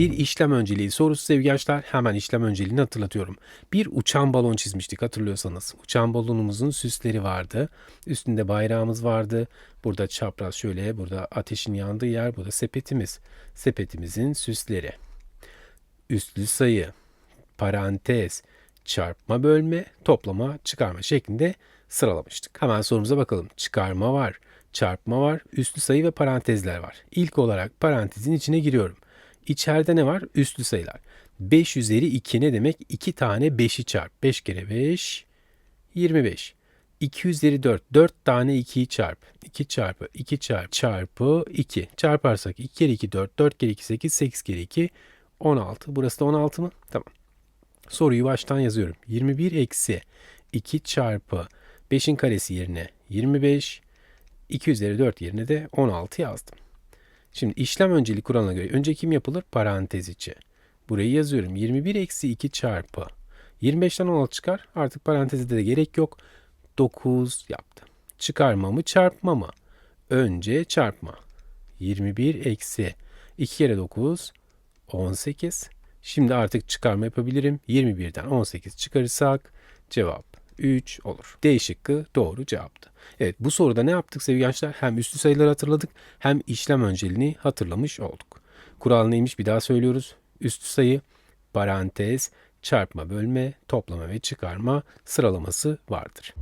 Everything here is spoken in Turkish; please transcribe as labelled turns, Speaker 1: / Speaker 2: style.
Speaker 1: Bir işlem önceliği sorusu sevgili gençler. Hemen işlem önceliğini hatırlatıyorum. Bir uçan balon çizmiştik hatırlıyorsanız. Uçan balonumuzun süsleri vardı. Üstünde bayrağımız vardı. Burada çapraz şöyle, burada ateşin yandığı yer, burada sepetimiz. Sepetimizin süsleri. Üstlü sayı, parantez, çarpma bölme, toplama, çıkarma şeklinde sıralamıştık. Hemen sorumuza bakalım. Çıkarma var, çarpma var, üstlü sayı ve parantezler var. İlk olarak parantezin içine giriyorum. İçeride ne var? Üstlü sayılar. 5 üzeri 2 ne demek? 2 tane 5'i çarp. 5 kere 5, 25. 2 üzeri 4. 4 tane 2'yi çarp. 2 çarpı 2 çarpı çarpı 2. Çarparsak 2 kere 2 4. 4 kere 2 8. 8 kere 2 16. Burası da 16 mı? Tamam. Soruyu baştan yazıyorum. 21 eksi 2 çarpı 5'in karesi yerine 25. 2 üzeri 4 yerine de 16 yazdım. Şimdi işlem önceli kuralına göre önce kim yapılır? Parantez içi. Burayı yazıyorum. 21 eksi 2 çarpı. 25'ten 16 çıkar. Artık parantezde de gerek yok. 9 yaptı. Çıkarma mı çarpma mı? Önce çarpma. 21 eksi 2 kere 9 18. Şimdi artık çıkarma yapabilirim. 21'den 18 çıkarırsak cevap 3 olur. D şıkkı doğru cevaptı. Evet bu soruda ne yaptık sevgili gençler? Hem üslü sayıları hatırladık hem işlem önceliğini hatırlamış olduk. Kural neymiş bir daha söylüyoruz. Üslü sayı, parantez, çarpma, bölme, toplama ve çıkarma sıralaması vardır.